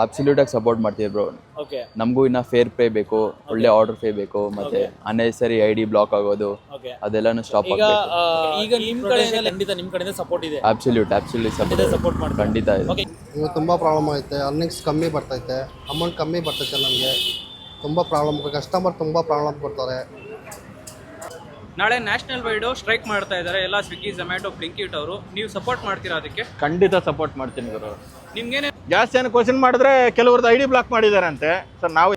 Absolute ಆಗಿ support ಮಾಡ್ತೀವಿ bro okay ನಮಗೂ ಇನ್ನ ಫೇರ್ ಪೇ ಬೇಕು ಒಳ್ಳೆ ಆರ್ಡರ್ ಪೇ ಬೇಕು ಮತ್ತೆ ಅನ್ನೆಸರಿ ಐ ಡಿ ಬ್ಲಾಕ್ ಆಗೋದು ಅದೆಲ್ಲಾನು ಸ್ಟಾಪ್ ಈಗ ಆಗಬೇಕು. ಆ, ಈಗ ನಿಮ್ ಕಡೆಯಿಂದ ಖಂಡಿತ ನಿಮ್ ಕಡೆಯಿಂದ ಸಪೋರ್ಟ್ ಇದೆ? ಅಬ್ಸಲ್ಯೂಟ್ ಅಬ್ಸಲ್ಯೂಟ್ ಸಪೋರ್ಟ್ ಸಪೋರ್ಟ್ ಮಾಡ್ತಾರೆ? ಖಂಡಿತ ಇದೆ. ಓಕೆ ಇವಾಗ ತುಂಬ ಪ್ರಾಬ್ಲಮ್ ಐತೆ ಅರ್ನಿಂಗ್ಸ್ ಕಮ್ಮಿ ಬರ್ತೈತೆ ಅಮೌಂಟ್ ಕಮ್ಮಿ ಬರ್ತೈತೆ ನಮಗೆ. ತುಂಬ ಪ್ರಾಬ್ಲಮ್ ಕಸ್ಟಮರ್ ತುಂಬ ಪ್ರಾಬ್ಲಮ್ ಕೊಡ್ತಾರೆ. ನಾಳೆ ನ್ಯಾಷನಲ್ ವೈಡ್ ಸ್ಟ್ರೈಕ್ ಮಾಡ್ತಾ ಇದ್ದಾರೆ. ಎಲ್ಲ ಸ್ವಿಗ್ಗಿ ಝೊಮ್ಯಾಟೊ ಬ್ಲಿಂಕಿಟ್ ಅವರು. ನೀವು ಸಪೋರ್ಟ್ ಮಾಡ್ತೀರಾ ಅದಕ್ಕೆ? ಖಂಡಿತ ಸಪೋರ್ಟ್ ಮಾಡ್ತೀನಿ ಗುರು. ನಿಮ್ಗೇನೆ ಜಾಸ್ತಿ ಏನು ಕ್ವಶನ್ ಮಾಡಿದ್ರೆ ಕೆಲವ್ರದ್ದು ಐ ಡಿ ಬ್ಲಾಕ್ ಮಾಡಿದ್ದಾರೆ ಅಂತೆ ಸರ್ ನಾವು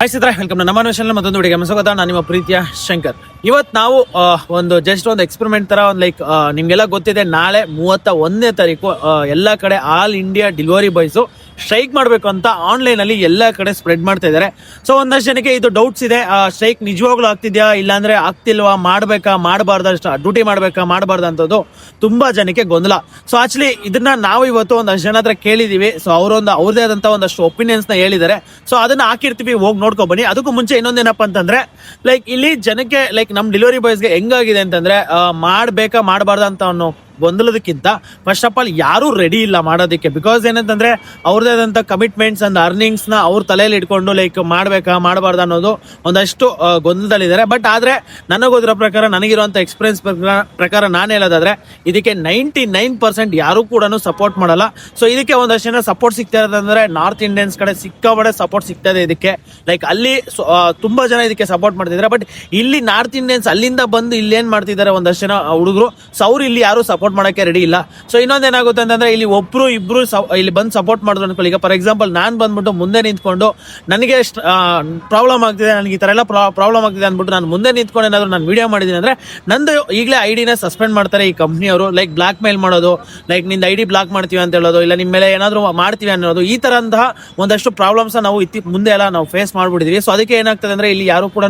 ಹಾಯ್ ವೆಲ್ಕಮ್ ನಮ್ಮ ಚಾನಲ್ ಮತ್ತೊಂದು ಹುಡುಗಿ ಸ್ವಾಗತ. ನಾನು ನಿಮ್ಮ ಪ್ರೀತಿಯ ಶಂಕರ್. ಇವತ್ತು ನಾವು ಒಂದು ಜಸ್ಟ್ ಒಂದು ಎಕ್ಸ್ಪೆರಿಮೆಂಟ್ ತರ ಒಂದು ಲೈಕ್ ನಿಮ್ಗೆಲ್ಲ ಗೊತ್ತಿದೆ, ನಾಳೆ ಮೂವತ್ತ ಒಂದನೇ ತಾರೀಕು ಎಲ್ಲ ಕಡೆ all India delivery boys strike ಮಾಡಬೇಕು ಅಂತ ಆನ್ಲೈನ್ ಅಲ್ಲಿ ಎಲ್ಲ ಕಡೆ ಸ್ಪ್ರೆಡ್ ಮಾಡ್ತಾ ಇದ್ದಾರೆ ಸೊ ಒಂದಷ್ಟು ಜನಕ್ಕೆ ಇದು ಡೌಟ್ಸ್ ಇದೆ. ಸ್ಟ್ರೈಕ್ ನಿಜವಾಗ್ಲೂ ಆಗ್ತಿದ್ಯಾ? ಇಲ್ಲಾಂದ್ರೆ ಆಗ್ತಿಲ್ವಾ? ಮಾಡ್ಬೇಕಾ? ಅಷ್ಟು ಡ್ಯೂಟಿ ಮಾಡಬೇಕಾ? ಮಾಡಬಾರ್ದು ಅಂತದ್ದು ತುಂಬಾ ಜನಕ್ಕೆ ಗೊಂದಲ. ಸೊ ಆಕ್ಚುಲಿ ಇದನ್ನ ನಾವು ಇವತ್ತು ಒಂದಷ್ಟು ಜನ ಹತ್ರ ಕೇಳಿದೀವಿ. ಸೊ ಅವರೊಂದು ಅವ್ರದೇ ಆದಂತ ಒಂದಷ್ಟು ಒಪಿನಿಯನ್ಸ್ನ ಹೇಳಿದ್ದಾರೆ. ಸೊ ಅದನ್ನ ಹಾಕಿರ್ತೀವಿ. ಹೋಗಿ ನೋಡ್ಕೊ ಬನ್ನಿ. ಅದಕ್ಕೂ ಮುಂಚೆ ಇನ್ನೊಂದೇನಪ್ಪ ಅಂತಂದ್ರೆ ಲೈಕ್ ಇಲ್ಲಿ ಜನಕ್ಕೆ ಲೈಕ್ ನಮ್ಮ ಡೆಲಿವರಿ ಬಾಯ್ಸ್ಗೆ ಹೆಂಗಾಗಿದೆ ಅಂತಂದ್ರೆ ಮಾಡ್ಬೇಕಾ, ಮಾಡಬಾರ್ದ ಅಂತ ಅನ್ನೋ ಗೊಂದಲದಕ್ಕಿಂತ ಫಸ್ಟ್ ಆಫ್ ಆಲ್ ಯಾರೂ ರೆಡಿ ಇಲ್ಲ ಮಾಡೋದಕ್ಕೆ. ಬಿಕಾಸ್ ಏನಂತಂದ್ರೆ ಅವ್ರದೇ ಆದಂತ ಕಮಿಟ್ಮೆಂಟ್ಸ್ ಅಂಡ್ ಅರ್ನಿಂಗ್ಸ್ನ ಅವ್ರ ತಲೆಯಲ್ಲಿ ಇಟ್ಕೊಂಡು ಲೈಕ್ ಮಾಡ್ಬೇಕಾ, ಮಾಡಬಾರ್ದು ಅನ್ನೋದು ಒಂದಷ್ಟು ಗೊಂದಲದಲ್ಲಿದ್ದಾರೆ. ಬಟ್ ಆದ್ರೆ ನನಗೋದ್ರ ಪ್ರಕಾರ, ನನಗಿರುವಂತ ಎಕ್ಸ್ಪೀರಿಯನ್ಸ್ ಪ್ರಕಾರ ನಾನು ಹೇಳೋದಾದ್ರೆ ಇದಕ್ಕೆ ನೈಂಟಿ ನೈನ್ ಪರ್ಸೆಂಟ್ ಯಾರು ಕೂಡ ಸಪೋರ್ಟ್ ಮಾಡಲ್ಲ. ಸೊ ಇದಕ್ಕೆ ಒಂದಷ್ಟು ಜನ ಸಪೋರ್ಟ್ ಸಿಗ್ತಾ ಇರೋದಂದ್ರೆ ನಾರ್ತ್ ಇಂಡಿಯನ್ಸ್ ಕಡೆ ಸಿಕ್ಕಾಬಡೆ ಸಪೋರ್ಟ್ ಸಿಗ್ತಾ ಇದೆ ಇದಕ್ಕೆ. ಲೈಕ್ ಅಲ್ಲಿ ತುಂಬಾ ಜನ ಇದಕ್ಕೆ ಸಪೋರ್ಟ್ ಮಾಡ್ತಿದ್ದಾರೆ. ಬಟ್ ಇಲ್ಲಿ ನಾರ್ತ್ ಇಂಡಿಯನ್ಸ್ ಅಲ್ಲಿಂದ ಬಂದು ಇಲ್ಲಿ ಏನು ಮಾಡ್ತಿದ್ದಾರೆ ಒಂದಷ್ಟು ಜನ ಹುಡುಗರು ಸೊ ಅವ್ರು ಇಲ್ಲಿ ಯಾರು ಸಪೋರ್ಟ್ ಮಾಡಕ್ಕೆ ರೆಡಿ ಇಲ್ಲ. ಸೊ ಇನ್ನೊಂದ್ ಏನಾಗುತ್ತೆ ಅಂತಂದ್ರೆ, ಇಲ್ಲಿ ಒಬ್ರು ಇಬ್ರು ಇಲ್ಲಿ ಬಂದು ಸಪೋರ್ಟ್ ಮಾಡಿದ್ರು ಅನ್ಕೊಳ್ಳಿ. ಈಗ ಫಾರ್ ಎಕ್ಸಾಂಪಲ್ ನಾನು ಬಂದ್ಬಿಟ್ಟು ಮುಂದೆ ನಿಂತ್ಕೊಂಡು ನನಗೆ ಪ್ರಾಬ್ಲಮ್ ಆಗ್ತಿದೆ, ನನಗೆ ಈ ತರ ಎಲ್ಲ ಪ್ರಾಬ್ಲಮ್ ಆಗ್ತಿದೆ ಅಂದ್ಬಿಟ್ಟು ನಾನು ಮುಂದೆ ನಿಂತ್ಕೊಂಡು ಏನಾದರೂ ನಾನು ವಿಡಿಯೋ ಮಾಡಿದ್ದೀನಿ ಅಂದರೆ, ನಂದು ಈಗಲೇ ಐ ಡಿನ ಸಸ್ಪೆಂಡ್ ಮಾಡ್ತಾರೆ ಈ ಕಂಪ್ನಿಯವರು ಲೈಕ್ ಬ್ಲಾಕ್ ಮೇಲ್ ಮಾಡೋದು ಲೈಕ್ನಿಂದ ಐ ಡಿ ಬ್ಲಾಕ್ ಮಾಡ್ತೀವಿ ಅಂತ ಹೇಳೋದು, ಇಲ್ಲ ನಿಮ್ಮ ಮೇಲೆ ಏನಾದರೂ ಮಾಡ್ತೀವಿ ಅನ್ನೋದು, ಈ ಥರಂತಹ ಒಂದಷ್ಟು ಪ್ರಾಬ್ಲಮ್ಸ್ ನಾವು ಇತ್ತಿ, ಮುಂದೆ ಎಲ್ಲ ನಾವು ಫೇಸ್ ಮಾಡಿಬಿಟ್ಟಿದ್ವಿ. ಸೊ ಅದಕ್ಕೆ ಏನಾಗ್ತದೆ ಅಂದರೆ, ಇಲ್ಲಿ ಯಾರು ಕೂಡ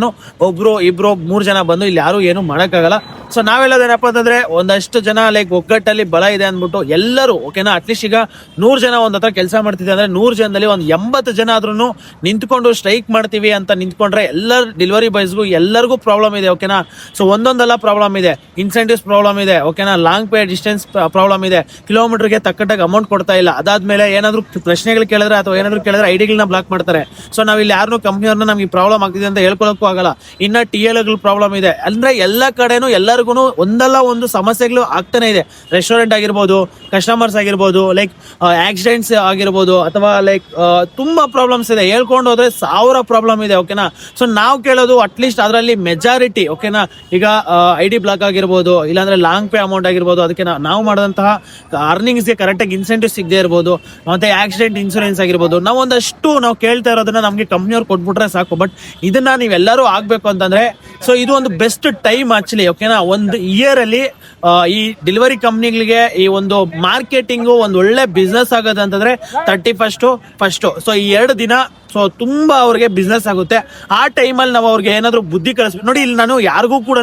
ಒಬ್ರು, ಇಬ್ರು, ಮೂರು ಜನ ಬಂದು ಇಲ್ಲಿ ಯಾರು ಏನು ಮಾಡೋಕ್ಕಾಗಲ್ಲ. ಸೊ ನಾವೆಲ್ಲದೇನಪ್ಪ ಅಂತಂದ್ರೆ, ಒಂದಷ್ಟು ಜನ ಲೈಕ್ ಒಗ್ಗಟ್ಟಲ್ಲಿ ಬಲ ಇದೆ ಅಂದ್ಬಿಟ್ಟು ಎಲ್ಲರೂ ಓಕೆನಾ ಅಟ್ಲೀಸ್ಟ್ ಈಗ ನೂರು ಜನ ಒಂದ್ ಹತ್ರ ಕೆಲಸ ಮಾಡ್ತಿದೆ ಅಂದ್ರೆ ನೂರು ಜನದಲ್ಲಿ ಒಂದು ಎಂಬತ್ತು ಜನ ಆದ್ರೂ ನಿಂತ್ಕೊಂಡು ಸ್ಟ್ರೈಕ್ ಮಾಡ್ತೀವಿ ಅಂತ ನಿಂತ್ಕೊಂಡ್ರೆ ಎಲ್ಲರ ಡೆಲಿವರಿ ಬಾಯ್ಸ್ಗೂ ಎಲ್ಲರಿಗೂ ಪ್ರಾಬ್ಲಮ್ ಇದೆ ಓಕೆನಾ ಸೊ ಒಂದೊಂದೆಲ್ಲ ಪ್ರಾಬ್ಲಮ್ ಇದೆ. ಇನ್ಸೆಂಟಿವ್ಸ್ ಪ್ರಾಬ್ಲಮ್ ಇದೆ ಓಕೆನಾ ಲಾಂಗ್ ಪೇ ಡಿಸ್ಟೆನ್ಸ್ ಪ್ರಾಬ್ಲಮ್ ಇದೆ. ಕಿಲೋಮೀಟರ್ಗೆ ತಕ್ಕಟ್ಟಾಗಿ ಅಮೌಂಟ್ ಕೊಡ್ತಾ ಇಲ್ಲ. ಅದಾದ್ಮೇಲೆ ಏನಾದರೂ ಪ್ರಶ್ನೆಗಳು ಕೇಳಿದ್ರೆ ಅಥವಾ ಏನಾದ್ರು ಕೇಳಿದ್ರೆ ಐಡಿಗಳನ್ನ ಬ್ಲಾಕ್ ಮಾಡ್ತಾರೆ. ಸೊ ನಾವು ಇಲ್ಲಿ ಯಾರನ್ನೂ ಕಂಪ್ನಿಯವ್ರನ್ನ ನಮಗೆ ಪ್ರಾಬ್ಲಮ್ ಆಗ್ತಿದೆ ಅಂತ ಹೇಳ್ಕೊಳಕ್ಕೂ ಆಗಲ್ಲ. ಇನ್ನ ಟಿ ಎಲ್ ಪ್ರಾಬ್ಲಮ್ ಇದೆ. ಅಂದ್ರೆ ಎಲ್ಲ ಕಡೆನೂ ಎಲ್ಲರಿಗೂ ಒಂದಲ್ಲ ಒಂದು ಸಮಸ್ಯೆಗಳು ಆಗ್ತಾನೆ ಇದೆ. ರೆಸ್ಟೋರೆಂಟ್ ಆಗಿರ್ಬೋದು ಕಸ್ಟಮರ್ಸ್ ಆಗಿರ್ಬೋದು ಲೈಕ್ ಆಕ್ಸಿಡೆಂಟ್ಸ್ ಆಗಿರ್ಬೋದು, ಅಥವಾ ಲೈಕ್ ತುಂಬಾ ಪ್ರಾಬ್ಲಮ್ಸ್ ಇದೆ. ಹೇಳ್ಕೊಂಡು ಹೋದ್ರೆ ಸಾವಿರ ಪ್ರಾಬ್ಲಮ್ ಇದೆ ಓಕೆನಾ ಸೊ ನಾವು ಕೇಳೋದು ಅಟ್ಲೀಸ್ಟ್ ಅದರಲ್ಲಿ ಮೆಜಾರಿಟಿ ಓಕೆನಾ ಈಗ ಐ ಡಿ ಬ್ಲಾಕ್ ಆಗಿರ್ಬೋದು, ಇಲ್ಲಾಂದ್ರೆ ಲಾಂಗ್ ಪೇ ಅಮೌಂಟ್ ಆಗಿರ್ಬೋದು, ಅದಕ್ಕೆ ನಾವು ಮಾಡಿದಂತಹ ಅರ್ನಿಂಗ್ಸ್ಗೆ ಕರೆಕ್ಟಾಗಿ ಇನ್ಸೆಂಟಿವ್ ಸಿಗದೆ ಇರ್ಬೋದು, ಮತ್ತೆ ಆಕ್ಸಿಡೆಂಟ್ ಇನ್ಸೂರೆನ್ಸ್ ಆಗಿರ್ಬೋದು. ನಾವು ಒಂದಷ್ಟು ನಾವು ಕೇಳ್ತಾ ಇರೋದನ್ನ ನಮಗೆ ಕಂಪ್ನಿಯವ್ರು ಕೊಟ್ಬಿಟ್ರೆ ಸಾಕು. ಬಟ್ ಇದನ್ನ ನೀವೆಲ್ಲರೂ ಆಗ್ಬೇಕು ಅಂತಂದ್ರೆ ಸೊ ಇದು ಒಂದು ಬೆಸ್ಟ್ ಟೈಮ್ ಆಕ್ಚುಲಿ ಓಕೆನಾ ಒಂದು ಇಯರ್ ಅಲ್ಲಿ ಈ ಡೆಲಿವರಿ ಕಂಪ್ನಿಗಳಿಗೆ ಈ ಒಂದು ಮಾರ್ಕೆಟಿಂಗು ಒಂದು ಒಳ್ಳೆ ಬಿಸ್ನೆಸ್ ಆಗೋದಂತಂದ್ರೆ ಥರ್ಟಿ ಫಸ್ಟು ಫಸ್ಟ್ ಸೊ ಈ ಎರಡು ದಿನ ಸೊ ತುಂಬಾ ಅವ್ರಿಗೆ ಬಿಸ್ನೆಸ್ ಆಗುತ್ತೆ. ಆ ಟೈಮಲ್ಲಿ ನಾವು ಅವ್ರಿಗೆ ಏನಾದರೂ ಬುದ್ಧಿ ಕಲಿಸ್ಬೇಕು. ನೋಡಿ, ಇಲ್ಲಿ ನಾನು ಯಾರಿಗೂ ಕೂಡ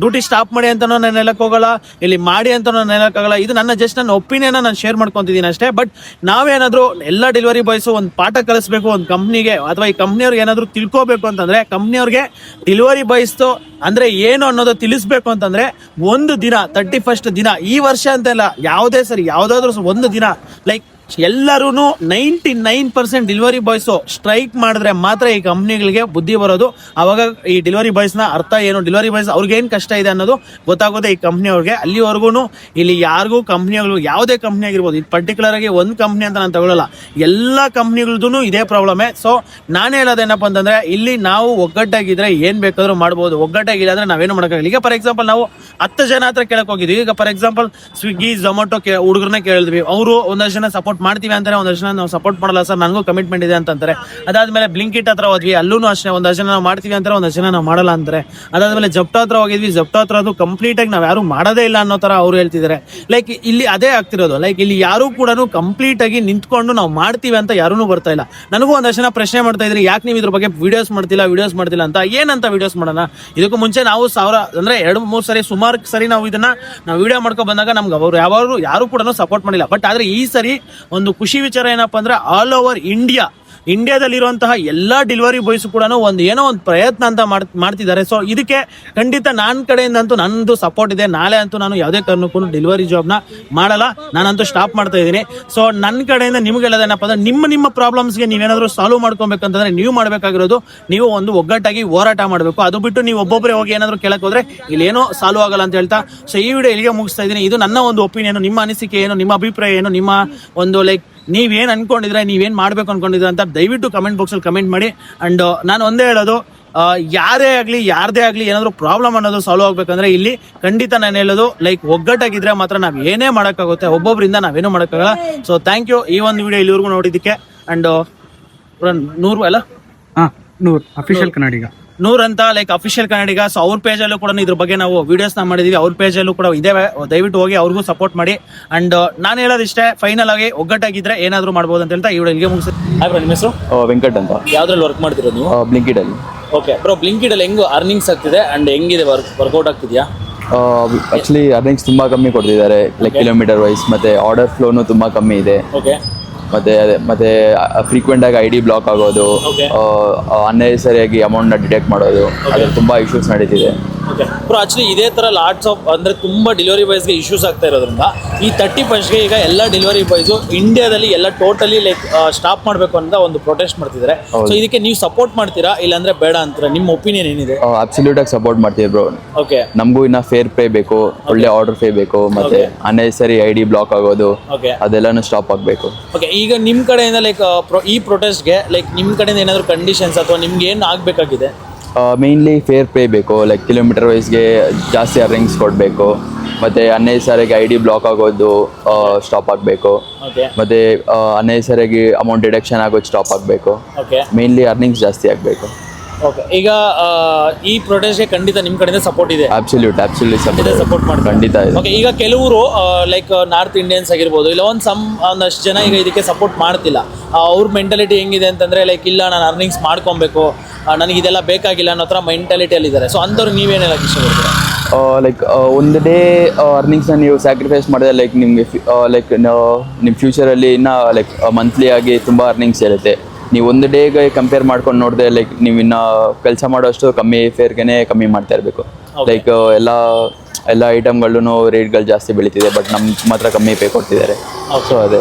ಡ್ಯೂಟಿ ಸ್ಟಾಪ್ ಮಾಡಿ ಅಂತ ನಾನು ಹೇಳಕ್ ಹೋಗಲ್ಲ ಇಲ್ಲಿ ಮಾಡಿ ಅಂತ ನಾನು ಹೇಳೋಕ್ಕಾಗಲ್ಲ ಇದು ನನ್ನ ಜಸ್ಟ್ ನನ್ನ ಒಪಿನಿಯನ್ ನಾನು ಶೇರ್ ಮಾಡ್ಕೊತಿದ್ದೀನಿ ಅಷ್ಟೇ. ಬಟ್ ನಾವೇನಾದರೂ ಎಲ್ಲ ಡೆಲಿವರಿ ಬಾಯ್ಸು ಒಂದು ಪಾಠ ಕಲಿಸ್ಬೇಕು ಒಂದು ಕಂಪ್ನಿಗೆ ಅಥವಾ ಈ ಕಂಪ್ನಿಯವ್ರಿಗೆ ಏನಾದರೂ ತಿಳ್ಕೋಬೇಕು ಅಂತಂದ್ರೆ ಕಂಪ್ನಿಯವ್ರಿಗೆ ಡೆಲಿವರಿ ಬಾಯ್ಸ್ದು ಅಂದ್ರೆ ಏನು ಅನ್ನೋದು ತಿಳಿಸ್ಬೇಕು ಅಂತಂದ್ರೆ, ಒಂದು ದಿನ ತರ್ಟಿ ಫಸ್ಟ್ ದಿನ, ಈ ವರ್ಷ ಅಂತೆಲ್ಲ, ಯಾವುದೇ ಸರಿ, ಯಾವುದಾದ್ರೂ ಒಂದು ದಿನ ಲೈಕ್ ಎಲ್ಲರೂ ninety nine percent delivery boys strike ಮಾಡಿದ್ರೆ ಮಾತ್ರ ಈ ಕಂಪ್ನಿಗಳಿಗೆ ಬುದ್ಧಿ ಬರೋದು. ಅವಾಗ ಈ ಡೆಲಿವರಿ ಬಾಯ್ಸ್ನ ಅರ್ಥ ಏನು? ಡೆಲಿವರಿ ಬಾಯ್ಸ್ ಅವ್ರಿಗೆ ಏನು ಕಷ್ಟ ಇದೆ ಅನ್ನೋದು ಗೊತ್ತಾಗೋದೆ ಈ ಕಂಪ್ನಿ ಅವ್ರಿಗೆ ಅಲ್ಲಿವರೆಗೂ ಇಲ್ಲಿ ಯಾರಿಗೂ ಕಂಪ್ನಿಗಳು ಯಾವುದೇ ಕಂಪ್ನಿ ಆಗಿರ್ಬೋದು, ಇದು ಪರ್ಟಿಕ್ಯುಲರ್ ಆಗಿ ಒಂದು ಕಂಪ್ನಿ ಅಂತ ನಾನು ತಗೊಳ್ಳಲ್ಲ ಎಲ್ಲ ಕಂಪ್ನಿಗಳದ್ದು ಇದೇ ಪ್ರಾಬ್ಲಮೇ. ಸೊ ನಾನು ಹೇಳೋದೇನಪ್ಪ ಅಂತಂದ್ರೆ, ಇಲ್ಲಿ ನಾವು ಒಗ್ಗಟ್ಟಾಗಿದ್ರೆ ಏನು ಬೇಕಾದರೂ ಮಾಡ್ಬೋದು. ಒಗ್ಗಟ್ಟಾಗಿಲ್ಲ ಅಂದ್ರೆ ನಾವೇನು ಮಾಡೋಕ್ಕಾಗಲ್ಲ. ಈಗ ಫಾರ್ ಎಕ್ಸಾಂಪಲ್ ನಾವು ಹತ್ತು ಜನ ಹತ್ರ ಕೇಳಕ್ಕೆ ಹೋಗಿದ್ವಿ. ಈಗ ಫಾರ್ ಎಕ್ಸಾಂಪಲ್ ಸ್ವಿಗ್ಗಿ ಝೊಮ್ಯಾಟೊ ಹುಡುಗರನ್ನ ಕೇಳಿದ್ವಿ. ಅವರು ಒಂದಷ್ಟು ಜನ ಸಪೋರ್ಟ್ ಮಾಡ್ತೀವಿ ಅಂತಾರೆ ಒಂದಷ್ಟು ಜನ ನಾವು ಸಪೋರ್ಟ್ ಮಾಡಲ್ಲ ಸರ್, ನನಗೂ ಕಮಿಟ್ಮೆಂಟ್ ಇದೆ ಅಂತಂತಾರೆ. ಅದಾದ್ಮೇಲೆ ಬ್ಲಿಂಕಿಟ್ ಹತ್ರ ಹೋದ್ವಿ, ಅಲ್ಲೂ ಅಷ್ಟೇ ಒಂದಷ್ಟು ಜನ ನಾವು ಮಾಡ್ತೀವಿ ಅಂತಾರೆ ಒಂದಷ್ಟು ಜನ ನಾವು ಮಾಡಲ್ಲ ಅಂತಾರೆ. ಅದಾದ್ಮೇಲೆ ಜಪ್ಟೋ ಹತ್ರ ಹೋಗಿದ್ವಿ ಜಪ್ಟೋ ಹತ್ರ ಅದು ಕಂಪ್ಲೀಟ್ ಆಗಿ ನಾವು ಯಾರು ಮಾಡೋದೇ ಇಲ್ಲ ಅನ್ನೋ ಥರ ಅವ್ರು ಹೇಳ್ತಿದ್ದಾರೆ. ಲೈಕ್ ಇಲ್ಲಿ ಅದೇ ಆಗ್ತಿರೋದು ಲೈಕ್ ಇಲ್ಲಿ ಯಾರು ಕೂಡ ಕಂಪ್ಲೀಟ್ ಆಗಿ ನಿಂತ್ಕೊಂಡು ನಾವು ಮಾಡ್ತೀವಿ ಅಂತ ಯಾರೂ ಬರ್ತಾ ಇಲ್ಲ. ನನಗೂ ಒಂದಷ್ಟು ಜನ ಪ್ರಶ್ನೆ ಮಾಡ್ತಾ ಇದ್ರಿ, ಯಾಕೆ ನೀವು ಇದ್ರ ಬಗ್ಗೆ ವಿಡಿಯೋಸ್ ಮಾಡ್ತಿಲ್ಲ ವಿಡಿಯೋಸ್ ಮಾಡ್ತಿಲ್ಲ ಅಂತ? ಏನಂತ ವಿಡಿಯೋಸ್ ಮಾಡೋಣ? ಇದಕ್ಕೂ ಮುಂಚೆ ನಾವು ಸಾವಿರ, ಅಂದ್ರೆ ಎರಡು, ಮೂರು ಸರಿ, ಸುಮಾರು ಸರಿ ನಾವು ಇದನ್ನ ನಾವು ವಿಡಿಯೋ ಮಾಡ್ಕೊ ಬಂದಾಗ ನಮ್ಗೆ ಅವರು ಯಾವಾಗಲೂ, ಯಾರು ಕೂಡ ಸಪೋರ್ಟ್ ಮಾಡಿಲ್ಲ. ಬಟ್ ಆದ್ರೆ ಈ ಸರಿ ಒಂದು ಖುಷಿ ವಿಚಾರ ಏನಪ್ಪ ಅಂದ್ರೆ ಆಲ್ ಓವರ್ ಇಂಡಿಯಾ ಇಂಡಿಯಾದಲ್ಲಿರುವಂತಹ ಎಲ್ಲ ಡೆಲಿವರಿ ಬಾಯ್ಸ್ ಕೂಡ ಒಂದು ಏನೋ ಒಂದು ಪ್ರಯತ್ನ ಅಂತ ಮಾಡ್, ಮಾಡ್ತಿದ್ದಾರೆ. ಸೊ ಇದಕ್ಕೆ ಖಂಡಿತ ನನ್ನ ಕಡೆಯಿಂದ ಅಂತೂ ನನ್ನದು ಸಪೋರ್ಟ್ ಇದೆ. ನಾಳೆ ಅಂತೂ ನಾನು ಯಾವುದೇ ಕಾರಣಕ್ಕೂ ಡೆಲಿವರಿ ಜಾಬ್ನ ಮಾಡಲ್ಲ. ನಾನಂತೂ ಸ್ಟಾಪ್ ಮಾಡ್ತಾ ಇದ್ದೀನಿ. ಸೊ ನನ್ನ ಕಡೆಯಿಂದ ನಿಮ್ಗೆ ಅಂದ್ರೆ ನಿಮ್ಮ ನಿಮ್ಮ ಪ್ರಾಬ್ಲಮ್ಸ್ಗೆ ನೀವೇನಾದರೂ ಸಾಲ್ವ್ ಮಾಡ್ಕೊಬೇಕಂತಂದ್ರೆ ನೀವು ಮಾಡಬೇಕಾಗಿರೋದು ನೀವು ಒಂದು ಒಗ್ಗಟ್ಟಾಗಿ ಹೋರಾಟ ಮಾಡಬೇಕು. ಅದು ಬಿಟ್ಟು ನೀವು ಒಬ್ಬೊಬ್ಬರೇ ಹೋಗಿ ಏನಾದರೂ ಕೇಳಕ್ಕೆ ಹೋದ್ರೆ ಇಲ್ಲೇನೋ ಸಾಲ್ವ್ ಆಗಲ್ಲ ಅಂತ ಹೇಳ್ತಾ. ಸೊ ಈ ವಿಡಿಯೋ ಇಲ್ಲಿಗೆ ಮುಗಿಸ್ತಾ ಇದ್ದೀನಿ. ಇದು ನನ್ನ ಒಂದು ಒಪಿನಿಯನ್ ನಿಮ್ಮ ಅನಿಸಿಕೆ ಏನು, ನಿಮ್ಮ ಅಭಿಪ್ರಾಯ ಏನು, ನಿಮ್ಮ ಒಂದು ಲೈಕ್ ನೀವೇನು ಅನ್ಕೊಂಡಿದ್ರೆ ನೀವೇನು ಮಾಡಬೇಕು ಅನ್ಕೊಂಡಿದ್ರೆ ಅಂತ ದಯವಿಟ್ಟು ಕಮೆಂಟ್ ಬಾಕ್ಸಲ್ಲಿ ಕಮೆಂಟ್ ಮಾಡಿ. ಅಂಡ್ ನಾನು ಒಂದೇ ಹೇಳೋದು ಯಾರೇ ಆಗಲಿ ಯಾರದೇ ಆಗಲಿ ಏನಾದರೂ ಪ್ರಾಬ್ಲಮ್ ಅನ್ನೋದು ಸಾಲ್ವ್ ಆಗಬೇಕಂದ್ರೆ ಇಲ್ಲಿ ಖಂಡಿತ ನಾನು ಹೇಳೋದು ಲೈಕ್ ಒಗ್ಗಟ್ಟಾಗಿದ್ದರೆ ಮಾತ್ರ ನಾವು ಏನೇ ಮಾಡೋಕ್ಕಾಗುತ್ತೆ ಒಬ್ಬೊಬ್ಬರಿಂದ ನಾವೇನು ಮಾಡೋಕ್ಕಾಗಲ್ಲ. ಸೊ ಥ್ಯಾಂಕ್ ಯು ಈ ಒಂದು ವಿಡಿಯೋ ಇಲ್ಲಿವರೆಗೂ ನೋಡಿದ್ದಕ್ಕೆ. ಅಂಡ್ ನೂರು ಅಲ್ಲ? ಹಾಂ ನೂರು. ಅಫಿಷಿಯಲ್ ಕನ್ನಡಿಗ. ನೂರ್ ಅಂತ ಲೈಕ್ ಅಫಿಷಿಯಲ್ ಕನ್ನಡಿಗ. ಸೊ ಅವ್ರ ಪೇಜಲ್ಲೂ ಕೂಡ ಇದ್ರ ಬಗ್ಗೆ ನಾವು ವಿಡಿಯೋಸ್ನ ಮಾಡಿದೀವಿ. ಅವ್ರ ಪೇಜಲ್ಲೂ ಕೂಡ ಇದೇ ದಯವಿಟ್ಟು ಹೋಗಿ ಅವ್ರಿಗೂ ಸಪೋರ್ಟ್ ಮಾಡಿ. ಅಂಡ್ ನಾನು ಹೇಳೋದಿಷ್ಟೇ ಫೈನಲ್ ಆಗಿ ಒಗ್ಗಟ್ಟಾಗಿದ್ರೆ ಏನಾದರೂ ಮಾಡ್ಬೋದು ಅಂತ ಹೇಳ್ತಾ ಈ ವಿಡಿಯೋ ಇಲ್ಲಿಗೆ ಮುಗಿಸಿ ನಿಮ್ಮ ಹೆಸರು? ವೆಂಕಟ್ ಅಂತ. ಯಾವ್ದ್ರಲ್ಲಿ ವರ್ಕ್ ಮಾಡ್ತಿರೋದು ನೀವು? ಬ್ಲಿಂಕಿಡಲ್ಲಿ ಓಕೆ ಬ್ರೋ ಬ್ಲಿಂಕಿಡಲ್ಲಿ ಹೆಂಗ್ ಅರ್ನಿಂಗ್ಸ್ ಆಗ್ತಿದೆ ಅಂಡ್ ಹೆಂಗಿದೆ ವರ್ಕ್ ವರ್ಕೌಟ್ ಆಗ್ತಿದ್ಯಾ? ಆಕ್ಚುಲಿ ಅರ್ನಿಂಗ್ಸ್ ತುಂಬಾ ಕಮ್ಮಿ ಕೊಡ್ತಿದ್ದಾರೆ ಲೈಕ್ ಕಿಲೋಮೀಟರ್ ವೈಸ್ ಮತ್ತೆ ಆರ್ಡರ್ ಫ್ಲೋನು ತುಂಬಾ ಕಮ್ಮಿ ಇದೆ. ಓಕೆ ಮತ್ತೆ ಅದೇ ಮತ್ತೆ ಫ್ರೀಕ್ವೆಂಟ್ ಆಗಿ ಐ ಡಿ ಬ್ಲಾಕ್ ಆಗೋದು. ಅನ್ನೆಸರಿಯಾಗಿ ಅಮೌಂಟ್ನ ಡಿಟೆಕ್ಟ್ ಮಾಡೋದು ಅದ್ರ ತುಂಬಾ ಇಶ್ಯೂಸ್ ನಡೀತಿದೆ. ಬ್ರೋ ಆಕ್ಚುಲಿ ಇದೇ ತರ ಲಾಟ್ಸ್ ಆಫ್ ಅಂದ್ರೆ ತುಂಬಾ ಡೆಲಿವರಿ ಬಾಯ್ಸ್ಗೆ ಇಶ್ಯೂಸ್ ಆಗ್ತಾ ಇರೋದ್ರಿಂದ ಈ ತರ್ಟಿ ಫಸ್ಟ್ಗೆ ಈಗ ಎಲ್ಲ ಡೆಲಿವರಿ ಬಾಯ್ಸು ಇಂಡಿಯಾದಲ್ಲಿ ಎಲ್ಲ ಟೋಟಲಿ ಲೈಕ್ ಸ್ಟಾಪ್ ಮಾಡಬೇಕು ಅಂತ ಒಂದು ಪ್ರೊಟೆಸ್ಟ್ ಮಾಡ್ತಿದ್ದಾರೆ. ಸೊ ಇದಕ್ಕೆ ನೀವು ಸಪೋರ್ಟ್ ಮಾಡ್ತೀರಾ ಇಲ್ಲಾಂದ್ರೆ ಬೇಡ ಅಂತೀರಾ? ನಿಮ್ಮ ಒಪಿನಿಯನ್ ಏನಿದೆ? ಅಬ್ಸಲ್ಯೂಟ್ ಆಗಿ ಸಪೋರ್ಟ್ ಮಾಡ್ತೀವಿ ಬ್ರೋ ಓಕೆ ನಮಗೂ ಇನ್ನ ಫೇರ್ ಪೇ ಬೇಕು ಒಳ್ಳೆ ಆರ್ಡರ್ ಪೇ ಬೇಕು ಮತ್ತೆ ಅನ್ನೆಸರಿ ಐ ಡಿ ಬ್ಲಾಕ್ ಆಗೋದು ಅದೆಲ್ಲಾನು ಸ್ಟಾಪ್ ಆಗಬೇಕು. ಓಕೆ ಈಗ ನಿಮ್ಮ ಕಡೆಯಿಂದ ಲೈಕ್ ಈ ಪ್ರೊಟೆಸ್ಟ್ಗೆ ಲೈಕ್ ನಿಮ್ಮ ಕಡೆಯಿಂದ ಏನಾದರೂ ಕಂಡೀಷನ್ಸ್ ಅಥವಾ ನಿಮ್ಗೆ ಏನು ಆಗಬೇಕಾಗಿದೆ? ಮೇಯ್ನ್ಲಿ ಫೇರ್ ಪೇ ಬೇಕು ಲೈಕ್ ಕಿಲೋಮೀಟರ್ ವೈಸ್ಗೆ ಜಾಸ್ತಿ ಅರ್ನಿಂಗ್ಸ್ ಕೊಡಬೇಕು ಮತ್ತು ಅನ್ನೆಸರಿಯಾಗಿ ಐ ಡಿ ಬ್ಲಾಕ್ ಆಗೋದು ಸ್ಟಾಪ್ ಆಗಬೇಕು ಮತ್ತು ಅನ್ನೆಸರಿಯಾಗಿ ಅಮೌಂಟ್ ಡಿಡಕ್ಷನ್ ಆಗೋದು ಸ್ಟಾಪ್ ಆಗಬೇಕು. ಮೇಯ್ನ್ಲಿ ಮೇನ್ಲಿ ಅರ್ನಿಂಗ್ಸ್ ಜಾಸ್ತಿ ಆಗಬೇಕು. ಓಕೆ ಈಗ ಈ ಪ್ರೊಟೆಸ್ಟ್ಗೆ ಖಂಡಿತ ನಿಮ್ಮ ಕಡೆಯಿಂದ ಸಪೋರ್ಟ್ ಇದೆ. ಅಬ್ಸಲ್ಯೂಟ್ ಅಬ್ಸಲ್ಯೂಟ್ ಖಂಡಿತ ಸಪೋರ್ಟ್ ಮಾಡಿ ಖಂಡಿತ ಇದೆ. ಓಕೆ ಈಗ ಕೆಲವರು ಲೈಕ್ ನಾರ್ತ್ ಇಂಡಿಯನ್ಸ್ ಆಗಿರ್ಬೋದು ಇಲ್ಲ ಒಂದು ಸಮ್ ಒಂದಷ್ಟು ಜನ ಈಗ ಇದಕ್ಕೆ ಸಪೋರ್ಟ್ ಮಾಡ್ತಿಲ್ಲ. ಅವ್ರ ಮೆಂಟಾಲಿಟಿ ಹೆಂಗಿದೆ ಅಂತಂದ್ರೆ ಲೈಕ್ ಇಲ್ಲ ನಾನು ಅರ್ನಿಂಗ್ಸ್ ಮಾಡ್ಕೊಬೇಕು. ನನಗೆ ಇದೆಲ್ಲ ಬೇಕಾಗಿಲ್ಲ ಅನ್ನೋ ಥರ ಮೆಂಟಾಲಿಟಿಯಲ್ಲಿ ಇದ್ದಾರೆ ಸೊ ಅಂಥವ್ರು ನೀವೇನೆಲ್ಲ ಇಷ್ಟಪಡ್ತೀರಾ ಲೈಕ್ ಒಂದು ಡೇ ಅರ್ನಿಂಗ್ಸ್ನ ನೀವು ಸ್ಯಾಕ್ರಿಫೈಸ್ ಮಾಡಿದ್ರೆ ಲೈಕ್ ನಿಮಗೆ ಲೈಕ್ ನಿಮ್ಮ ಫ್ಯೂಚರಲ್ಲಿ ಇನ್ನೂ ಲೈಕ್ ಮಂತ್ಲಿ ಆಗಿ ತುಂಬ ಅರ್ನಿಂಗ್ಸ್ ಇರುತ್ತೆ. ನೀವು ಒಂದು ಡೇಗೆ ಕಂಪೇರ್ ಮಾಡ್ಕೊಂಡು ನೋಡಿದೆ ಲೈಕ್ ನೀವು ಇನ್ನು ಕೆಲಸ ಮಾಡೋಷ್ಟು ಕಮ್ಮಿ ಫೇರ್ಗೆ ಕಮ್ಮಿ ಮಾಡ್ತಾ ಇರಬೇಕು. ಲೈಕ್ ಎಲ್ಲ ಎಲ್ಲ ಐಟಮ್ಗಳೂ ರೇಟ್ಗಳು ಜಾಸ್ತಿ ಬೆಳೀತಿದೆ ಬಟ್ ನಮ್ಮ ಮಾತ್ರ ಕಮ್ಮಿ ಪೇ ಕೊಡ್ತಿದ್ದಾರೆ. ಸೊ ಅದೇ.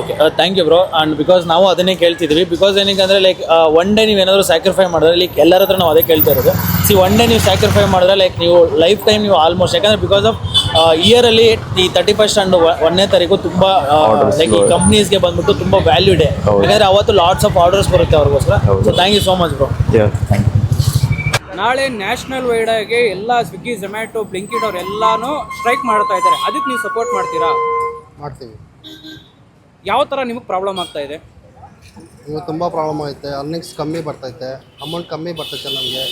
Okay thank you bro and because ನಾವು ಅದನ್ನೇ ಕೇಳ್ತಿದ್ವಿ ಬಿಕಾಸ್ ಏನಕ್ಕೆ ಅಂದರೆ ಲೈಕ್ ಒನ್ ಡೇ ನೀವು ಏನಾದರೂ ಸ್ಯಾಕ್ರಿಫೈ ಮಾಡಿದ್ರೆ ಲೈಕ್ ಎಲ್ಲರ ಹತ್ರ ನಾವು ಅದೇ ಕೇಳ್ತಾ ಇರೋದು. ಸಿ ಒನ್ ಡೇ ನೀವು ಸ್ಯಾಕ್ರಿಫೈ ಮಾಡಿದ್ರೆ ಲೈಕ್ ನೀವು ಲೈಫ್ ಟೈಮ್ ನೀವು ಆಲ್ಮೋಸ್ಟ್ ಯಾಕಂದರೆ ಬಿಕಾಸ್ ಆಫ್ ಇಯರಲ್ಲಿ ಈ ತರ್ಟಿ ಫಸ್ಟ್ ಆ್ಯಂಡ್ ಒಂದನೇ ತಾರೀಕು ತುಂಬ ಲೈಕ್ ಈ ಕಂಪ್ನೀಸ್ ಕಂಪ್ನೀಸ್ಗೆ ಬಂದ್ಬಿಟ್ಟು ತುಂಬ ವ್ಯಾಲ್ಯೂ ಇದೆ ಯಾಕಂದ್ರೆ ಅವತ್ತು ಲಾಟ್ಸ್ ಆಫ್ ಆರ್ಡರ್ಸ್ ಬರುತ್ತೆ ಅವ್ರಿಗೋಸ್ಕರ. So thank you so much bro thank you ನಾಳೆ ನ್ಯಾಷನಲ್ ವೈಡಾಗೆ ಎಲ್ಲ ಸ್ವಿಗ್ಗಿ ಝೊಮ್ಯಾಟೊ ಬ್ಲಿಂಕಿಟ್ ಅವ್ರು ಎಲ್ಲಾನು ಸ್ಟ್ರೈಕ್ ಮಾಡ್ತಾ ಇದ್ದಾರೆ. ಅದಕ್ಕೆ ನೀವು ಸಪೋರ್ಟ್ ಮಾಡ್ತೀರಾ? ಮಾಡ್ತೀವಿ. ಯಾವ ಥರ ನಿಮಗೆ ಪ್ರಾಬ್ಲಮ್ ಆಗ್ತಾ ಇದೆ? ಇವಾಗ ತುಂಬ ಪ್ರಾಬ್ಲಮ್ ಆಗುತ್ತೆ ಅರ್ನಿಂಗ್ಸ್ ಕಮ್ಮಿ ಬರ್ತೈತೆ. ಅಮೌಂಟ್ ಕಮ್ಮಿ ಬರ್ತೈತೆ ನಮಗೆ.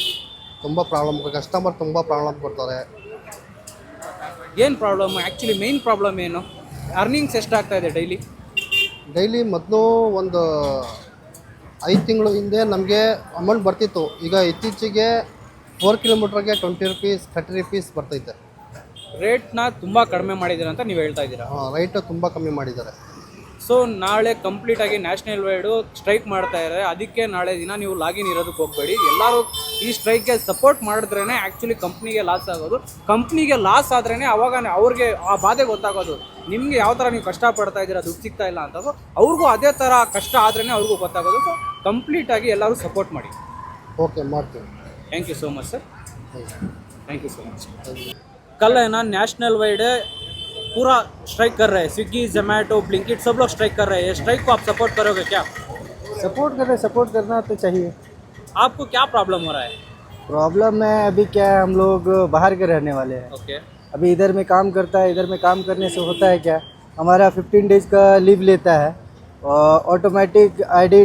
ತುಂಬ ಪ್ರಾಬ್ಲಮ್ ಕಸ್ಟಮರ್ ತುಂಬ ಪ್ರಾಬ್ಲಮ್ ಕೊಡ್ತಾರೆ. ಏನು ಪ್ರಾಬ್ಲಮ್ ಆ್ಯಕ್ಚುಲಿ ಮೇನ್ ಪ್ರಾಬ್ಲಮ್ ಏನು? ಅರ್ನಿಂಗ್ಸ್ ಎಷ್ಟಾಗ್ತಾ ಇದೆ ಡೈಲಿ ಡೈಲಿ ಮೊದಲು ಒಂದು ಐದು ತಿಂಗಳು ಹಿಂದೆ ನಮಗೆ ಅಮೌಂಟ್ ಬರ್ತಿತ್ತು. ಈಗ ಇತ್ತೀಚೆಗೆ ಫೋರ್ ಕಿಲೋಮೀಟ್ರಿಗೆ ಟ್ವೆಂಟಿ ರುಪೀಸ್ ಥರ್ಟಿ ರುಪೀಸ್ ಬರ್ತೈತೆ. ರೇಟ್ನ ತುಂಬ ಕಡಿಮೆ ಮಾಡಿದ್ದೀರಾ ಅಂತ ನೀವು ಹೇಳ್ತಾ ಇದ್ದೀರಾ? ರೇಟ್ ತುಂಬ ಕಮ್ಮಿ ಮಾಡಿದ್ದಾರೆ. ಸೊ ನಾಳೆ ಕಂಪ್ಲೀಟ್ ಆಗಿ ನ್ಯಾಷನಲ್ ವೈಡು ಸ್ಟ್ರೈಕ್ ಮಾಡ್ತಾ ಇದ್ದಾರೆ. ಅದಕ್ಕೆ ನಾಳೆ ದಿನ ನೀವು ಲಾಗಿನ್ ಇರೋದಕ್ಕೆ ಹೋಗಬೇಡಿ. ಎಲ್ಲರೂ ಈ ಸ್ಟ್ರೈಕ್ಗೆ ಸಪೋರ್ಟ್ ಮಾಡಿದ್ರೇ ಆ್ಯಕ್ಚುಲಿ ಕಂಪ್ನಿಗೆ ಲಾಸ್ ಆಗೋದು. ಕಂಪ್ನಿಗೆ ಲಾಸ್ ಆದ್ರೇ ಅವಾಗ ಅವ್ರಿಗೆ ಆ ಬಾಧೆ ಗೊತ್ತಾಗೋದು. ನಿಮಗೆ ಯಾವ ಥರ ನೀವು ಕಷ್ಟ ಪಡ್ತಾ ಇದ್ದೀರಾ ದುಡ್ಡು ಸಿಗ್ತಾ ಇಲ್ಲ ಅಂತ ಅವ್ರಿಗೂ ಅದೇ ಥರ ಕಷ್ಟ ಆದ್ರೇ ಅವ್ರಿಗೂ ಗೊತ್ತಾಗೋದು. ಸೊ ಕಂಪ್ಲೀಟಾಗಿ ಎಲ್ಲರೂ ಸಪೋರ್ಟ್ ಮಾಡಿ. ಓಕೆ ಮಾಡ್ತೀವಿ thank you so much sir thank you so much ಕಲ್ಲೇನ national wide पूरा स्ट्राइक कर रहे हैं। स्विगी जोमेटो ब्लिंकिट सब लोग स्ट्राइक कर रहे हैं। स्ट्राइक को आप सपोर्ट करोगे क्या? सपोर्ट कर रहे सपोर्ट करना तो चाहिए। आपको क्या प्रॉब्लम हो रहा है? प्रॉब्लम है अभी क्या है हम लोग बाहर के रहने वाले हैं। Okay okay. अभी इधर में काम करता है इधर में काम करने से होता है क्या? हमारा 15 डेज़ का लीव लेता है और ऑटोमेटिक आईडी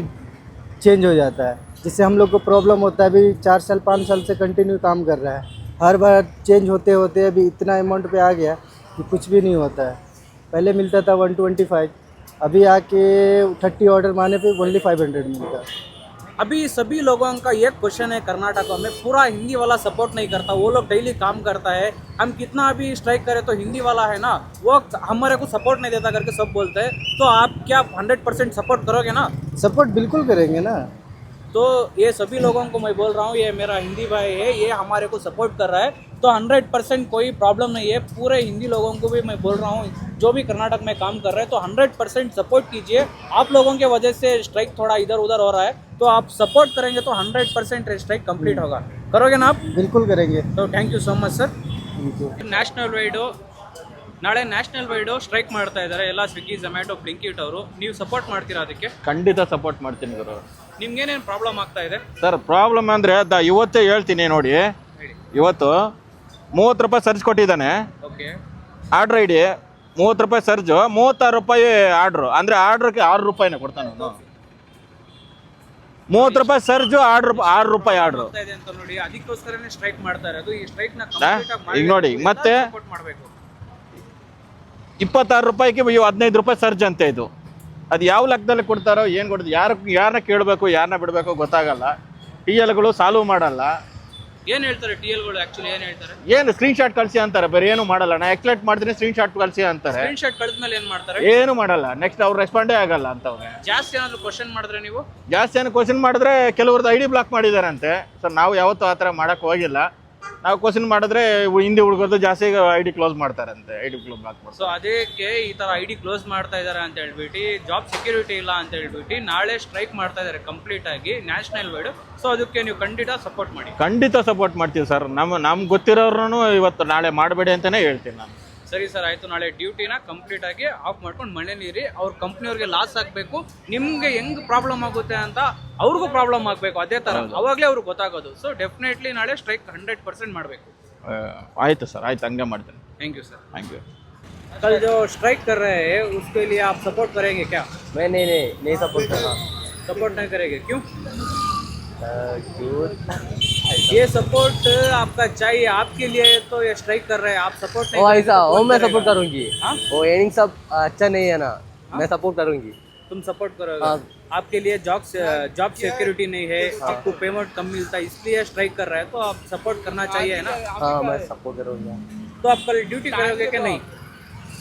चेंज हो जाता है जिससे हम लोग को प्रॉब्लम होता है। अभी चार साल पाँच साल से कंटिन्यू काम कर रहा है। हर बार चेंज होते होते अभी इतना अमाउंट पे आ गया कि कुछ भी नहीं होता है। पहले मिलता था वन ट्वेंटी फाइव अभी आके थर्टी ऑर्डर मारने पे ओनली फाइव हंड्रेड मिलता है। अभी सभी लोगों का एक क्वेश्चन है कर्नाटक में पूरा हिंदी वाला सपोर्ट नहीं करता वो लोग डेली काम करता है। हम कितना भी स्ट्राइक करें तो हिंदी वाला है ना वो हमारे को सपोर्ट नहीं देता करके सब बोलते हैं। तो आप क्या हंड्रेड परसेंट सपोर्ट करोगे ना? सपोर्ट बिल्कुल करेंगे ना। तो ये सभी लोगों को मैं बोल रहा हूँ ये मेरा हिंदी भाई है ये हमारे को सपोर्ट कर रहा है। तो हंड्रेड परसेंट कोई प्रॉब्लम नहीं है पूरे हिंदी लोगों को भी मैं बोल रहा हूँ जो भी कर्नाटक में काम कर रहे हैं तो हंड्रेड परसेंट सपोर्ट कीजिए आप लोगों के वजह से स्ट्राइक थोड़ा इधर उधर हो रहा है तो आप सपोर्ट करेंगे तो हंड्रेड परसेंट स्ट्राइक कंप्लीट होगा करोगे ना आप बिल्कुल करेंगे तो thank you so much sir Thank you. National wide ನಾಳೆ ನ್ಯಾಷನಲ್ ವೈಡು ಸ್ಟ್ರೈಕ್ ಮಾಡ್ತಾ ಇದ್ದಾರೆ ಎಲ್ಲ ಸ್ವಿಗ್ಗಿ ಝೊಮ್ಯಾಟೊ ಬ್ಲಿಂಕಿಟ್ ಅವರು ನೀವು ಸಪೋರ್ಟ್ ಮಾಡ್ತೀರಾ ಅದಕ್ಕೆ ಖಂಡಿತ ಸಪೋರ್ಟ್ ಮಾಡ್ತೀನಿ ಗುರು ನಿಮ್ಗೇನೇನು ಪ್ರಾಬ್ಲಮ್ ಆಗ್ತಾ ಇದೆ ಸರ್ ಪ್ರಾಬ್ಲಮ್ ಅಂದರೆ ದ ಇವತ್ತೇ ಹೇಳ್ತೀನಿ ನೋಡಿ ಇವತ್ತು ಮೂವತ್ತು ರೂಪಾಯಿ ಸರ್ಜ್ ಕೊಟ್ಟಿದ್ದಾನೆ. ಓಕೆ ಆರ್ಡ್ರ್ ಐ ಡಿ ಮೂವತ್ತು ರೂಪಾಯಿ ಸರ್ಜು ಮೂವತ್ತಾರು ರೂಪಾಯಿ ಆರ್ಡ್ರು ಅಂದರೆ ಆರ್ಡ್ರಿಗೆ ಆರು ರೂಪಾಯಿನೇ ಕೊಡ್ತಾನೆ ಅವನು. ಮೂವತ್ತು ರೂಪಾಯಿ ಸರ್ಜು ಆರ್ಡ್ರ್ ಆರು ರೂಪಾಯಿ ಆರ್ಡ್ರು ಆಗ್ತಾ ಇದೆ ಅಂತ ನೋಡಿ ಅದಕ್ಕೋಸ್ಕರನೇ ಸ್ಟ್ರೈಕ್ ಮಾಡ್ತಾ ಇರೋದು ಈ ಸ್ಟ್ರೈಕ್ನ ಈಗ ನೋಡಿ, ಮತ್ತೆ ಮಾಡಬೇಕು. ಇಪ್ಪತ್ತಾರು ರೂಪಾಯಿಗೆ ಇವು ಹದಿನೈದು ರೂಪಾಯಿ ಸರ್ಜ್ ಅಂತ ಇದು. ಅದು ಯಾವ ಲೆಕ್ಕದಲ್ಲಿ ಕೊಡ್ತಾರೋ ಏನು ಕೊಡ್ತಾರೆ ಯಾರು ಯಾರನ್ನ ಕೇಳಬೇಕು ಯಾರನ್ನ ಬಿಡಬೇಕು ಗೊತ್ತಾಗಲ್ಲ. ಟಿ ಎಲ್ಗಳು ಸಾಲ್ವ್ ಮಾಡಲ್ಲ. ಏನ್ ಹೇಳ್ತಾರೆ ಟಿ ಎಲ್ಗಳು ಆಕ್ಚುಲಿ ಏನ್ ಹೇಳ್ತಾರೆ? ಏನು ಸ್ಕ್ರೀನ್ ಶಾಟ್ ಕಳಿಸಿ ಅಂತಾರೆ ಬೇರೆ ಏನು ಮಾಡಲ್ಲ. ನಾ ಎಕ್ಸ್ಲೆಕ್ಟ್ ಮಾಡ್ತೀನಿ ಸ್ಕ್ರೀನ್ ಶಾಟ್ ಕಳಿಸಿ ಅಂತಾರೆ. ಸ್ಕ್ರೀನ್ ಶಾಟ್ ಕಳೆದ್ಮೇಲೆ ಏನ್ ಮಾಡ್ತಾರೆ? ಏನು ಮಾಡಲ್ಲ. ನೆಕ್ಸ್ಟ್ ಅವ್ರು ರೆಸ್ಪಾಂಡೇ ಆಗಲ್ಲ ಅಂತವ್ರೆ ಜಾಸ್ತಿ ಏನಾದ್ರು ಕ್ವಶನ್ ಮಾಡಿದ್ರೆ ನೀವು? ಜಾಸ್ತಿ ಏನು ಕ್ವಶನ್ ಮಾಡಿದ್ರೆ ಕೆಲವ್ರದ್ದು ಐ ಡಿ ಬ್ಲಾಕ್ ಮಾಡಿದಾರಂತೆ. ಸರ್ ನಾವು ಯಾವತ್ತೂ ಆ ಥರ ಮಾಡೋಕ್ಕೆ ಹೋಗಿಲ್ಲ. ನಾವು ಕ್ವಶನ್ ಮಾಡಿದ್ರೆ ಹಿಂದೆ ಹಿಂದಿ ಹುಡುಗರದು ಜಾಸ್ತಿ ಐ ಡಿ ಕ್ಲೋಸ್ ಮಾಡ್ತಾರಂತೆ ಐ ಡಿ ಬ್ಲಾಕ್ ಮಾಡ್ತಾರೆ. ಸೊ ಅದಕ್ಕೆ ಈ ತರ ಐ ಡಿ ಕ್ಲೋಸ್ ಮಾಡ್ತಾ ಇದಾರೆ ಅಂತ ಹೇಳ್ಬಿಟ್ಟು ಜಾಬ್ ಸೆಕ್ಯೂರಿಟಿ ಇಲ್ಲ ಅಂತ ಹೇಳ್ಬಿಟ್ಟು ನಾಳೆ ಸ್ಟ್ರೈಕ್ ಮಾಡ್ತಾ ಇದಾರೆ ಕಂಪ್ಲೀಟ್ ಆಗಿ ನ್ಯಾಷನಲ್ ವೈಡ್ ಸೊ ಅದಕ್ಕೆ ನೀವು ಖಂಡಿತ ಸಪೋರ್ಟ್ ಮಾಡಿ. ಖಂಡಿತ ಸಪೋರ್ಟ್ ಮಾಡ್ತೀವಿ ಸರ್. ನಮ್ಮ ನಮ್ಗೆ ಗೊತ್ತಿರೋರು ಇವತ್ತು ನಾಳೆ ಮಾಡಬೇಡಿ ಅಂತಲೇ ಹೇಳ್ತೀನಿ ನಾನು. ಸರಿ ಸರ್ ಆಯ್ತು ನಾಳೆ ಡ್ಯೂಟಿನ ಕಂಪ್ಲೀಟ್ ಆಗಿ ಆಫ್ ಮಾಡ್ಕೊಂಡು ಮನೆ ನೀರಿ ಅವ್ರ ಕಂಪ್ನಿಯವ್ರಿಗೆ ಲಾಸ್ ಆಗಬೇಕು ನಿಮ್ಗೆ ಹೆಂಗ್ ಪ್ರಾಬ್ಲಮ್ ಆಗುತ್ತೆ ಅಂತ ಅವ್ರಿಗೂ ಪ್ರಾಬ್ಲಮ್ ಆಗಬೇಕು ಅದೇ ತರ ಅವಾಗಲೇ ಅವ್ರಿಗೆ ಗೊತ್ತಾಗೋದು ಸೊ ಡೆಫಿನೆಟ್ಲಿ ನಾಳೆ ಸ್ಟ್ರೈಕ್ ಹಂಡ್ರೆಡ್ ಪರ್ಸೆಂಟ್ ಮಾಡಬೇಕು ಆ, ಆಯ್ತು ಸರ್ ಆಯ್ತು ಹಂಗೆ ಮಾಡ್ತೀನಿ thank you sir thank you कल जो स्ट्राइक कर रहे हैं उसके लिए आप सपोर्ट करेंगे क्या मैं नहीं नहीं नहीं सपोर्ट कर रहा सपोर्ट नहीं करेंगे क्यों ये सपोर्ट आपका चाहिए आपके लिए तो ये स्ट्राइक कर रहे हैं। आप सपोर्ट नहीं ओ ऐसा तो वो मैं सपोर्ट करूँगी। हाँ? वो एर्निंग सब अच्छा नहीं है ना मैं सपोर्ट करूँगी। तुम सपोर्ट करोगे हाँ। आपके लिए जॉब जॉब सिक्योरिटी नहीं है आपको पेमेंट कम मिलता है इसलिए स्ट्राइक कर रहा है तो आप सपोर्ट करना चाहिए है ना? हाँ मैं सपोर्ट करूँगा। तो आप कल ड्यूटी करोगे कि नहीं?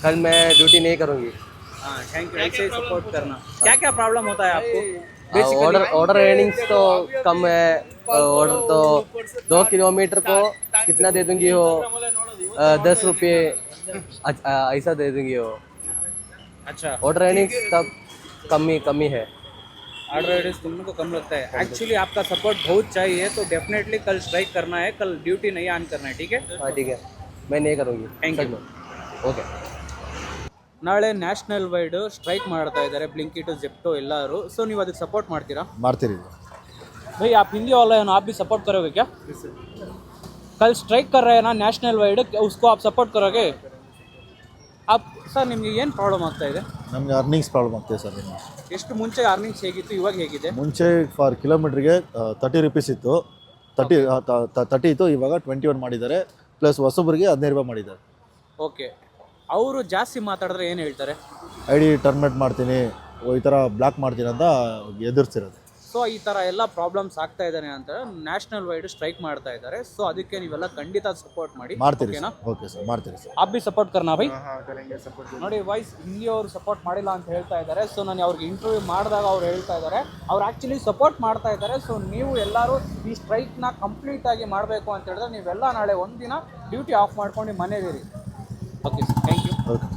कल मैं ड्यूटी नहीं करूँगी। हाँ थैंक यू ऐसे ही सपोर्ट करना। क्या क्या प्रॉब्लम होता है आपको? ऑर्डर ऑर्डर एर्निंग्स तो कम है। ऑर्डर तो दो किलोमीटर को कितना दे दूंगी वो अ, दस रुपये अ- अ, ऐसा दे दूंगी वो अच्छा ऑर्डर एर्निंग्स तब कम ही कम ही है ऑर्डर एड्रेस तुमको कम लगता है एक्चुअली आपका सपोर्ट बहुत चाहिए तो डेफिनेटली कल स्ट्राइक करना है कल ड्यूटी नहीं ऑन करना है ठीक है हाँ ठीक है मैं नहीं करूँगी Thank you. सच में। ओके ನಾಳೆ ನ್ಯಾಷನಲ್ ವೈಡ್ ಸ್ಟ್ರೈಕ್ ಮಾಡ್ತಾ ಇದ್ದಾರೆ ಬ್ಲಿಂಕಿಟ್ ಜೆಪ್ಟೋ ಎಲ್ಲರೂ ಸೊ ನೀವು ಅದಕ್ಕೆ ಸಪೋರ್ಟ್ ಮಾಡ್ತೀರಾ ಮಾಡ್ತೀರಿ भाई आप हिंदी वाले हैं ना आप भी सपोर्ट करोगे क्या कल स्ट्राइक कर रहे हैं ना नेशनल वाइड उसको आप सपोर्ट करोगे आप ಸರ್ ನಿಮಗೆ ಏನು ಪ್ರಾಬ್ಲಮ್ ಆಗ್ತಾ ಇದೆ ನಮಗೆ ಅರ್ನಿಂಗ್ಸ್ ಪ್ರಾಬ್ಲಮ್ ಆಗ್ತಿದೆ ಸರ್ ಇನ್ನು ಎಷ್ಟು ಮುಂಚೆ ಅರ್ನಿಂಗ್ಸ್ ಹೇಗಿತ್ತು ಇವಾಗ ಹೇಗಿದೆ ಮುಂಚೆ ಫಾರ್ ಕಿಲೋಮೀಟ್ರಿಗೆ ತರ್ಟಿ ರುಪೀಸ್ ಇತ್ತು ತರ್ಟಿ ತರ್ಟಿ ಇತ್ತು ಇವಾಗ ಟ್ವೆಂಟಿ ಒನ್ ಮಾಡಿದ್ದಾರೆ ಪ್ಲಸ್ ಹೊಸಬ್ರಿಗೆ ಹದಿನೈದು ರೂಪಾಯಿ ಮಾಡಿದ್ದಾರೆ ಓಕೆ ಅವರು ಜಾಸ್ತಿ ಮಾತಾಡಿದ್ರೆ ಏನು ಹೇಳ್ತಾರೆ ಐ ಡಿ ಟರ್ಮಿನೇಟ್ ಮಾಡ್ತೀನಿ ಓ, ಈ ಥರ ಬ್ಲಾಕ್ ಮಾಡ್ತೀನಿ ಅಂತ ಎದುರಿಸ್ತಿರೋದು ಸೊ ಈ ಥರ ಎಲ್ಲ ಪ್ರಾಬ್ಲಮ್ಸ್ ಆಗ್ತಾ ಇದ್ದಾನೆ ಅಂತ ನ್ಯಾಷನಲ್ ವೈಡ್ ಸ್ಟ್ರೈಕ್ ಮಾಡ್ತಾ ಇದ್ದಾರೆ. ಸೊ ಅದಕ್ಕೆ ನೀವೆಲ್ಲ ಖಂಡಿತ ಸಪೋರ್ಟ್ ಮಾಡಿ. ಮಾಡ್ತೀರಿ ಓಕೆ ಸರ್ ಮಾಡ್ತೀವಿ ಸರ್ ಅಬ್ಬಿ ಸಪೋರ್ಟ್ ಕರ್ನಾ ಸಪೋರ್ಟ್ ನೋಡಿ ವೈಸ್ ಇಲ್ಲಿ ಅವರು ಸಪೋರ್ಟ್ ಮಾಡಿಲ್ಲ ಅಂತ ಹೇಳ್ತಾ ಇದ್ದಾರೆ. ಸೊ ನಾನು ಅವ್ರಿಗೆ ಇಂಟರ್ವ್ಯೂ ಮಾಡಿದಾಗ ಅವ್ರು ಹೇಳ್ತಾ ಇದ್ದಾರೆ. ಅವ್ರು ಆಕ್ಚುಲಿ ಸಪೋರ್ಟ್ ಮಾಡ್ತಾ ಇದ್ದಾರೆ. ಸೊ ನೀವು ಎಲ್ಲರೂ ಈ ಸ್ಟ್ರೈಕ್ನ ಕಂಪ್ಲೀಟ್ ಆಗಿ ಮಾಡಬೇಕು ಅಂತ ಹೇಳಿದ್ರೆ ನೀವೆಲ್ಲ ನಾಳೆ ಒಂದಿನ ಡ್ಯೂಟಿ ಆಫ್ ಮಾಡ್ಕೊಂಡು ಮನೆಗಿರಿ ಓಕೆ ಸರ್ ಥ್ಯಾಂಕ್ ಯು